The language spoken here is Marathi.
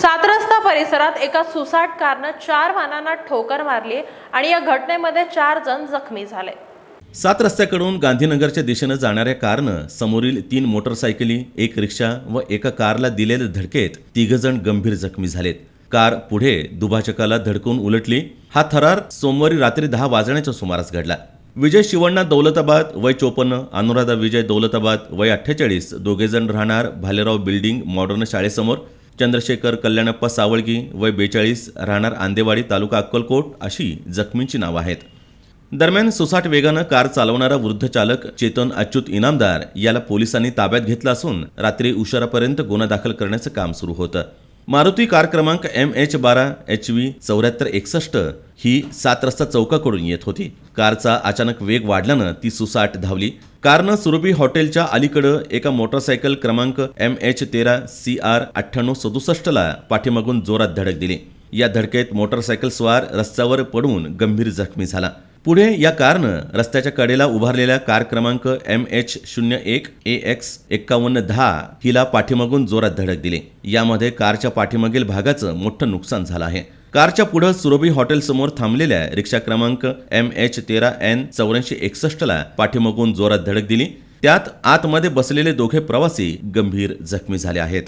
सात रस्ता परिसरात एका सुसाट कारनं चार वाहनांना ठोकर मारली आणि या घटनेमध्ये चार जण जखमी झाले. सात रस्त्याकडून गांधीनगरच्या दिशेनं जाणाऱ्या कारनं समोरील तीन मोटरसायकली एक रिक्षा व एका कारला दिलेल्या धडकेत तिघजण गंभीर जखमी झालेत. कार पुढे दुभाजकाला धडकून उलटली. हा थरार सोमवारी रात्री दहा वाजण्याच्या सुमारास घडला. विजय शिवण्णा दौलताबाद वय चोपन्न अनुराधा विजय दौलताबाद वय अठ्ठेचाळीस दोघेजण राहणार भालेराव बिल्डिंग मॉडर्न शाळेसमोर. चंद्रशेखर कल्याणप्पा सावळगी वय बेचाळीस राहणार आंदेवाडी तालुका अक्कलकोट अशी जखमींची नावं आहेत. दरम्यान सुसाट वेगानं कार चालवणारा वृद्ध चालक चेतन अच्युत इनामदार याला पोलिसांनी ताब्यात घेतलं असून रात्री उशिरापर्यंत गुन्हा दाखल करण्याचं काम सुरू होतं. मारुती कार क्रमांक एम एच बारा एच व्ही चौऱ्याहत्तर एकसष्ट ही सात रस्ता चौकाकडून येत होती. कारचा अचानक वेग वाढल्यानं ती सुसाट धावली. कारनं सुरभी हॉटेलच्या अलीकडं एका मोटरसायकल क्रमांक एम एच तेरा सी आर अठ्ठ्याण्णव सदुसष्टला पाठीमागून जोरात धडक दिली. या धडकेत मोटरसायकल स्वार रस्त्यावर पडून गंभीर जखमी झाला. पुढे या कारनं रस्त्याच्या कडेला उभारलेल्या कार क्रमांक एम एच शून्य एक ए एक्स एक्कावन्न दहा हिला पाठीमागून जोरात धडक दिली. यामध्ये कारच्या पाठीमागील भागाचं मोठं नुकसान झालं आहे. कारच्या पुढं सुरभी हॉटेलसमोर थांबलेल्या रिक्षा क्रमांक एम एच तेरा एन चौऱ्याऐंशी एकसष्टला पाठीमागून जोरात धडक दिली. त्यात आतमध्ये बसलेले दोघे प्रवासी गंभीर जखमी झाले आहेत.